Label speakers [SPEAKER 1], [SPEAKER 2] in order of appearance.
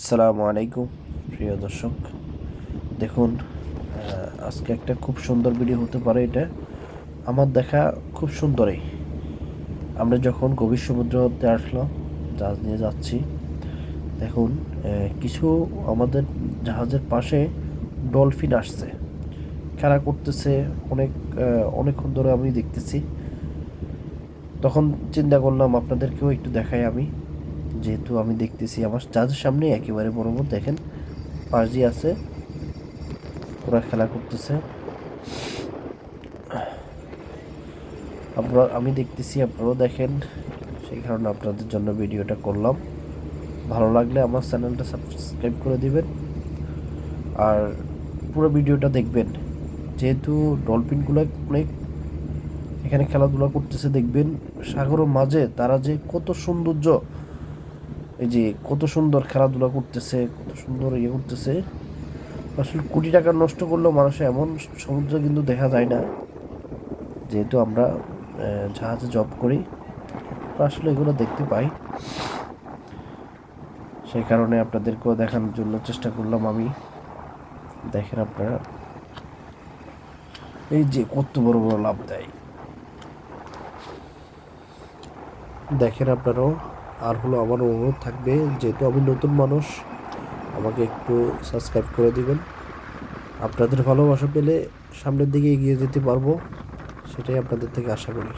[SPEAKER 1] আসসালামু আলাইকুম, প্রিয় দর্শক। দেখুন আজকে একটা খুব সুন্দর ভিডিও হতে পারে এটা। আমার দেখা খুব সুন্দরই। আমরা যখন গভীর সমুদ্রতে আসলাম জাহাজ নিয়ে যাচ্ছি, দেখুন কিছু আমাদের জাহাজের পাশে ডলফিন আসছে। খেলা করতেছে, অনেক অনেকক্ষণ ধরে আমি দেখতেছি। তখন চিন্তা করলাম, আপনাদেরকেও একটু দেখাই আমি। যেহেতু আমি দেখতেছি আমার জাহাজের সামনে একেবারে বরাবর দেখেন পাশ আছে, ওরা খেলা করতেছে। আপনারা আমি দেখতেছি, আপনারাও দেখেন, সেই কারণে আপনাদের জন্য ভিডিওটা করলাম। ভালো লাগলে আমার চ্যানেলটা সাবস্ক্রাইব করে দিবেন, আর পুরো ভিডিওটা দেখবেন। যেহেতু ডলফিনগুলো অনেক এখানে খেলাধুলা করতেছে, দেখবেন সাগরের মাঝে তারা যে কত সৌন্দর্য এই যে কত সুন্দর খেলাধুলা করতেছে, কত সুন্দর ইয়ে করতেছে। আসলে কোটি টাকা নষ্ট করলেও মানুষের এমন সমুদ্র কিন্তু দেখা যায় না। যেহেতু আমরা জাহাজে জব করি আসলে এগুলো দেখতে পাই। সেই কারণে আপনাদেরকেও দেখানোর জন্য চেষ্টা করলাম আমি। দেখেন আপনারা। এই যে কত বড় বড় লাভ দেয়। দেখেন আপনারাও। আর হলো আমার অনুরোধ থাকবে, যেহেতু আমি নতুন মানুষ, আমাকে একটু সাবস্ক্রাইব করে দিবেন। আপনাদের ভালোবাসা পেলে সামনের দিকে এগিয়ে যেতে পারব, সেটাই আপনাদের থেকে আশা করি।